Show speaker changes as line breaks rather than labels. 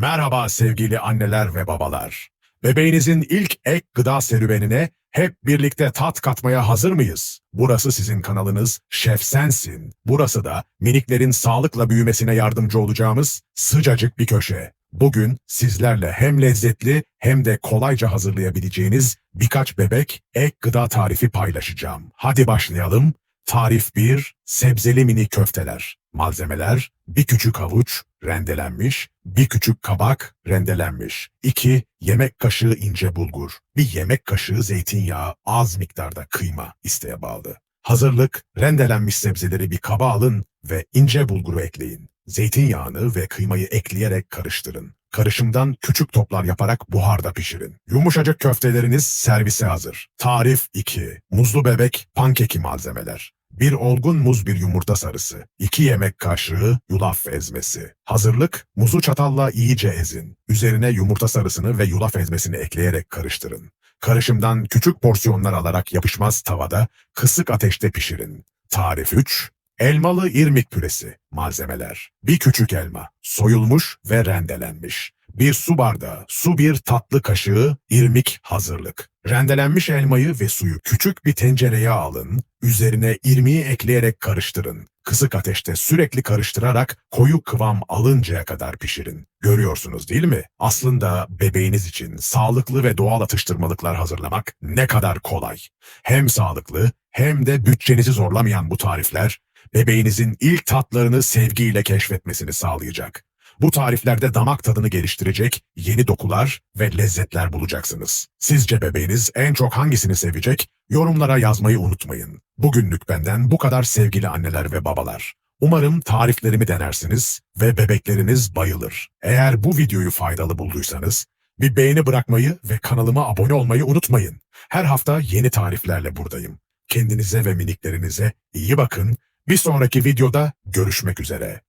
Merhaba sevgili anneler ve babalar. Bebeğinizin ilk ek gıda serüvenine hep birlikte tat katmaya hazır mıyız? Burası sizin kanalınız Şef Sensin. Burası da miniklerin sağlıkla büyümesine yardımcı olacağımız sıcacık bir köşe. Bugün sizlerle hem lezzetli hem de kolayca hazırlayabileceğiniz birkaç bebek ek gıda tarifi paylaşacağım. Hadi başlayalım. Tarif 1. Sebzeli mini köfteler. Malzemeler bir küçük havuç rendelenmiş, bir küçük kabak rendelenmiş, 2 yemek kaşığı ince bulgur, bir yemek kaşığı zeytinyağı, az miktarda kıyma isteğe bağlı. Hazırlık, rendelenmiş sebzeleri bir kaba alın ve ince bulguru ekleyin. Zeytinyağını ve kıymayı ekleyerek karıştırın. Karışımdan küçük toplar yaparak buharda pişirin. Yumuşacık köfteleriniz servise hazır. Tarif 2. Muzlu bebek pankeki malzemeler. Bir olgun muz bir yumurta sarısı, 2 yemek kaşığı yulaf ezmesi. Hazırlık, muzu çatalla iyice ezin. Üzerine yumurta sarısını ve yulaf ezmesini ekleyerek karıştırın. Karışımdan küçük porsiyonlar alarak yapışmaz tavada kısık ateşte pişirin. Tarif 3. Elmalı irmik püresi. Malzemeler. Bir küçük elma, soyulmuş ve rendelenmiş. Bir su bardağı, su bir tatlı kaşığı irmik hazırlık. Rendelenmiş elmayı ve suyu küçük bir tencereye alın, üzerine irmiği ekleyerek karıştırın. Kısık ateşte sürekli karıştırarak koyu kıvam alıncaya kadar pişirin. Görüyorsunuz değil mi? Aslında bebeğiniz için sağlıklı ve doğal atıştırmalıklar hazırlamak ne kadar kolay. Hem sağlıklı hem de bütçenizi zorlamayan bu tarifler bebeğinizin ilk tatlarını sevgiyle keşfetmesini sağlayacak. Bu tariflerde damak tadını geliştirecek yeni dokular ve lezzetler bulacaksınız. Sizce bebeğiniz en çok hangisini sevecek? Yorumlara yazmayı unutmayın. Bugünlük benden bu kadar sevgili anneler ve babalar. Umarım tariflerimi denersiniz ve bebekleriniz bayılır. Eğer bu videoyu faydalı bulduysanız bir beğeni bırakmayı ve kanalıma abone olmayı unutmayın. Her hafta yeni tariflerle buradayım. Kendinize ve miniklerinize iyi bakın. Bir sonraki videoda görüşmek üzere.